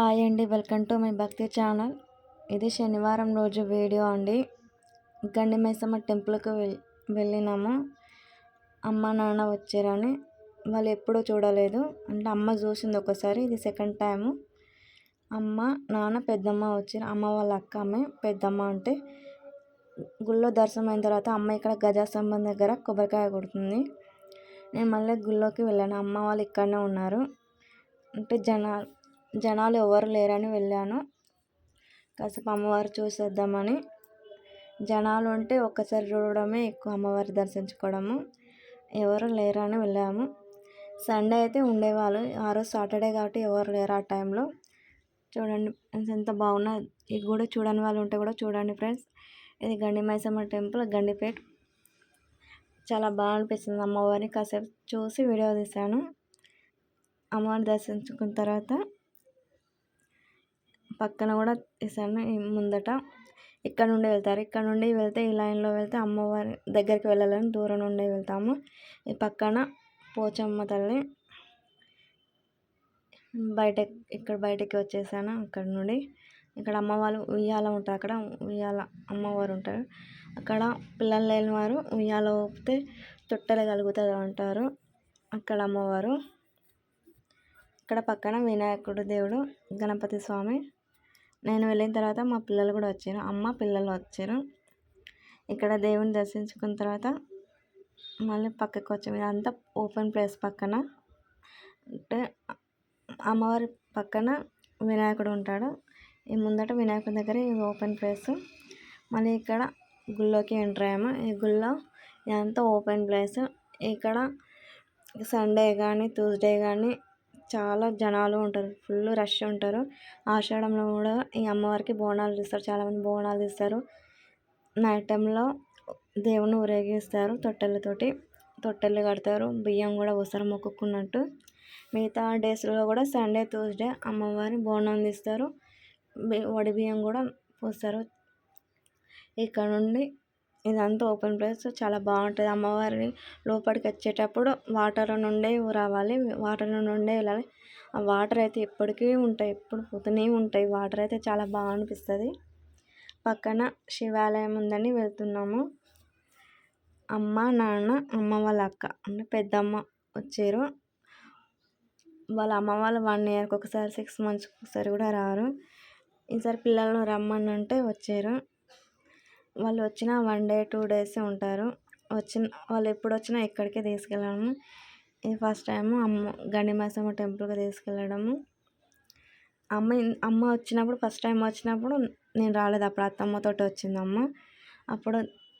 Hi అండి welcome to my భక్తి channel. ఇది శనివారం రోజు వీడియో అండి. గండి మైసమ్మ టెంపుల్కి వెళ్ళినాము. అమ్మ నాన్న వచ్చారని. వాళ్ళు ఎప్పుడూ చూడలేదు. అంటే అమ్మ చూసింది ఒకసారి ఇది సెకండ్ టైము. అమ్మ నాన్న పెద్దమ్మ వచ్చారు. అమ్మ వాళ్ళ అక్క అమ్మ పెద్దమ్మ అంటే గుళ్ళో దర్శనం అయిన తర్వాత అమ్మ ఇక్కడ గజాస్తంభం దగ్గర కొబ్బరికాయ కొడుతుంది. నేను మళ్ళీ గుళ్ళోకి వెళ్ళాను. అమ్మ వాళ్ళు ఇక్కడనే ఉన్నారు. అంటే జనాలు జనాలు ఎవరు లేరని వెళ్ళాను. కాసేపు అమ్మవారు చూసేద్దామని. జనాలు ఉంటే ఒక్కసారి చూడడమే ఎక్కువ అమ్మవారి దర్శించుకోవడము. ఎవరు లేరని వెళ్ళాము. సండే అయితే ఉండేవాళ్ళు. ఆ రోజు సాటర్డే కాబట్టి ఎవరు లేరు ఆ టైంలో. చూడండి ఎంత బాగున్నా. ఇది కూడా చూడని వాళ్ళు ఉంటే కూడా చూడండి ఫ్రెండ్స్. ఇది గండి మైసమ్మ టెంపుల్ గండిపేట్. చాలా బాగా అనిపిస్తుంది అమ్మవారిని. కాసేపు చూసి వీడియో తీశాను. అమ్మవారిని దర్శించుకున్న తర్వాత పక్కన కూడా వేసాను. ముందట ఇక్కడ నుండి వెళ్తారు. ఇక్కడ నుండి వెళ్తే ఈ లైన్లో వెళ్తే అమ్మవారి దగ్గరికి వెళ్ళాలని దూరం నుండి వెళ్తాము. ఈ పక్కన పోచమ్మ తల్లి బయట ఇక్కడ బయటకి వచ్చేసాను అక్కడ నుండి. ఇక్కడ అమ్మవారు ఉయ్యాల ఉంటారు అక్కడ. ఉయ్యాల అమ్మవారు ఉంటారు. అక్కడ పిల్లలు లేని వారు ఉయ్యాల ఊపితే తొట్టెలు కలుగుతుంది అంటారు అక్కడ అమ్మవారు. ఇక్కడ పక్కన వినాయకుడు దేవుడు గణపతి స్వామి నేను వెళ్ళిన తర్వాత మా పిల్లలు కూడా వచ్చారు. అమ్మ పిల్లలు వచ్చారు. ఇక్కడ దేవుని దర్శించుకున్న తర్వాత మళ్ళీ పక్కకు వచ్చాము. ఇదంతా ఓపెన్ ప్లేస్ పక్కన. అంటే అమ్మవారి పక్కన వినాయకుడు ఉంటాడు. ఈ ముందట వినాయకుడి దగ్గర ఇది ఓపెన్ ప్లేస్. మళ్ళీ ఇక్కడ గుళ్ళోకి ఎంటర్ అయ్యాము. ఈ గుళ్ళో ఇదంతా ఓపెన్ ప్లేస్. ఇక్కడ సండే కానీ ట్యూస్డే కానీ చాలా జనాలు ఉంటారు. ఫుల్ రష్ ఉంటారు. ఆషాఢంలో కూడా ఈ అమ్మవారికి బోనాలు తీస్తారు. చాలామంది బోనాలు తీస్తారు. నైట్ టైంలో దేవుని ఊరేగిస్తారు తొట్టెలతోటి. తొట్టెలు కడతారు. బియ్యం కూడా పోస్తారు మొక్కుకున్నట్టు. మిగతా డేస్లో కూడా సండే ట్యూస్డే అమ్మవారి బోనం తీస్తారు. వడి బియ్యం కూడా పోస్తారు. ఇక్కడ నుండి ఇదంతా ఓపెన్ ప్లేస్. చాలా బాగుంటుంది. అమ్మవారిని లోపలికి వచ్చేటప్పుడు వాటర్ నుండే రావాలి. వాటర్ నుండే వెళ్ళాలి. ఆ వాటర్ అయితే ఎప్పటికీ ఉంటాయి. ఎప్పుడు పోతూనే ఉంటాయి. వాటర్ అయితే చాలా బాగా అనిపిస్తుంది. పక్కన శివాలయం ఉందని వెళ్తున్నాము. అమ్మ నాన్న అమ్మ వాళ్ళ అక్క అంటే పెద్దమ్మ వచ్చారు. వాళ్ళ అమ్మ వాళ్ళు వన్ ఇయర్కి ఒకసారి సిక్స్ మంత్స్కి ఒకసారి కూడా రారు. ఈసారి పిల్లలను రమ్మని అంటే వచ్చారు. వాళ్ళు వచ్చిన వన్ డే టూ డేస్ ఉంటారు. వచ్చిన వాళ్ళు ఎప్పుడు వచ్చినా ఇక్కడికే తీసుకెళ్ళాము ఇది ఫస్ట్ టైం అమ్మ గణిమాసమ్మ టెంపుల్కి తీసుకెళ్ళడము. అమ్మ అమ్మ వచ్చినప్పుడు ఫస్ట్ టైం వచ్చినప్పుడు నేను రాలేదు. అప్పుడు అత్తమ్మతో వచ్చింది అమ్మ అప్పుడు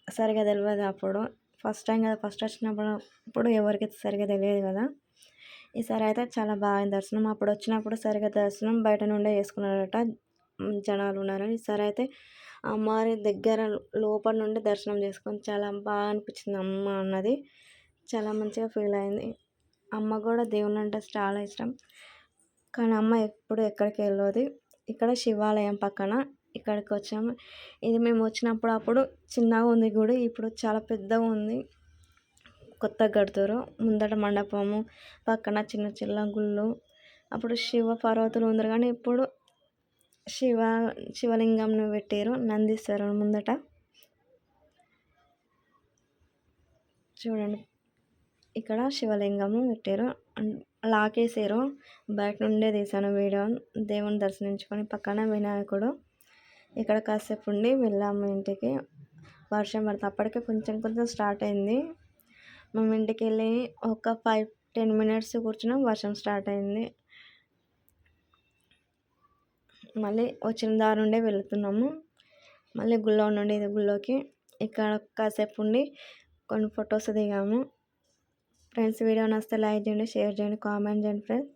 సరిగా తెలియదు అప్పుడు. ఫస్ట్ టైం కదా ఫస్ట్ వచ్చినప్పుడు ఇప్పుడు ఎవరికి సరిగా తెలియదు కదా. ఈసారి అయితే చాలా బాగా దర్శనం. అప్పుడు వచ్చినప్పుడు సరిగా దర్శనం బయట నుండే చేసుకున్నారట. జనాలు ఉన్నారని. ఈసారి అయితే అమ్మవారి దగ్గర లోపల నుండి దర్శనం చేసుకొని చాలా బాగా అనిపించింది అమ్మ అన్నది. చాలా మంచిగా ఫీల్ అయింది. అమ్మ కూడా దేవుని అంటే చాలా ఇష్టం. కానీ అమ్మ ఎప్పుడు ఎక్కడికి వెళ్ళదు. ఇక్కడ శివాలయం పక్కన ఇక్కడికి వచ్చాము. ఇది మేము వచ్చినప్పుడు అప్పుడు చిన్నగా ఉంది గుడి ఇప్పుడు చాలా పెద్దగా ఉంది. కొత్తగా కడుతారు ముందట మండపము పక్కన చిన్న చిన్న గుళ్ళు. అప్పుడు శివ పార్వతులు ఉంది కానీ ఇప్పుడు శివ శివలింగంను పెట్టారు నందీశ్వరుడు ముందట. చూడండి. ఇక్కడ శివలింగము పెట్టారు. లాకేసారు. బయట నుండే తీసాను వీడియో. దేవుని దర్శించుకొని పక్కన వినాయకుడు. ఇక్కడ కాసేపు ఉండి వెళ్ళాము ఇంటికి. వర్షం పడితే అప్పటికే కొంచెం కొంచెం స్టార్ట్ అయింది. మేము ఇంటికి వెళ్ళి ఒక ఫైవ్ టెన్ మినిట్స్ కూర్చున్నాం. వర్షం స్టార్ట్ అయింది. మళ్ళీ వచ్చిన దారి నుండే వెళుతున్నాము. మళ్ళీ గుళ్ళో నుండి గుళ్ళోకి. ఇక్కడ కాసేపు ఉండి కొన్ని ఫొటోస్ దిగాము. ఫ్రెండ్స్ వీడియో నచ్చితే లైక్ చేయండి షేర్ చేయండి కామెంట్ చేయండి ఫ్రెండ్స్.